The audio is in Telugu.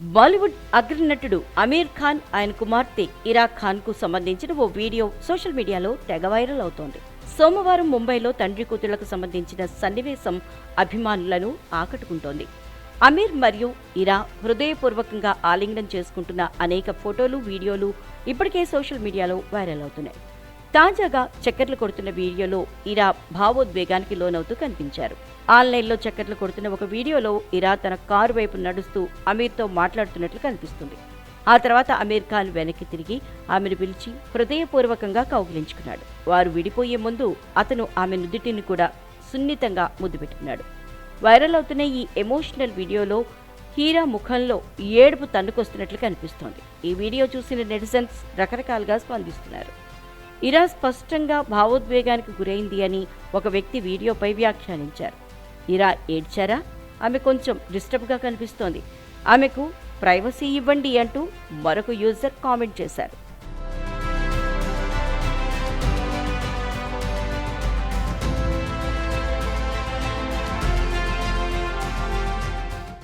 బాలీవుడ్ అగ్రనటుడు అమీర్ ఖాన్ ఆయన కుమార్తె ఇరా ఖాన్కు సంబంధించిన ఓ వీడియో సోషల్ మీడియాలో తెగ వైరల్ అవుతోంది. సోమవారం ముంబైలో తండ్రి కూతుళ్ళకు సంబంధించిన సన్నివేశం అభిమానులను ఆకట్టుకుంటోంది. అమీర్ మరియు ఇరా హృదయపూర్వకంగా ఆలింగనం చేసుకుంటున్న అనేక ఫోటోలు వీడియోలు ఇప్పటికే సోషల్ మీడియాలో వైరల్ అవుతున్నాయి. తాజాగా చక్కర్లు కొడుతున్న వీడియోలో ఇరా భావోద్వేగానికి లోనవుతూ కనిపించారు. ఆన్లైన్లో చక్కర్లు కొడుతున్న ఒక వీడియోలో ఇరా తన కారు వైపు నడుస్తూ అమీర్తో మాట్లాడుతున్నట్లు కనిపిస్తుంది. ఆ తర్వాత అమీర్ ఖాన్ వెనక్కి తిరిగి ఆమెను పిలిచి హృదయపూర్వకంగా కౌగిలించుకున్నాడు. వారు విడిపోయే ముందు అతను ఆమె నుదుటిని కూడా సున్నితంగా ముద్దు పెట్టుకున్నాడు. వైరల్ అవుతున్న ఈ ఎమోషనల్ వీడియోలో హీరా ముఖంలో ఏడుపు తన్నుకొస్తున్నట్లు కనిపిస్తోంది. ఈ వీడియో చూసిన నెటిజన్స్ రకరకాలుగా స్పందిస్తున్నారు. ఇరా స్పష్టంగా భావోద్వేగానికి గురైంది అని ఒక వ్యక్తి వీడియోపై వ్యాఖ్యానించారు. ఇరా ఏడ్చారా? ఆమె కొంచెం డిస్టర్బ్గా కనిపిస్తోంది. ఆమెకు ప్రైవసీ ఇవ్వండి అంటూ మరొక యూజర్ కామెంట్ చేశారు.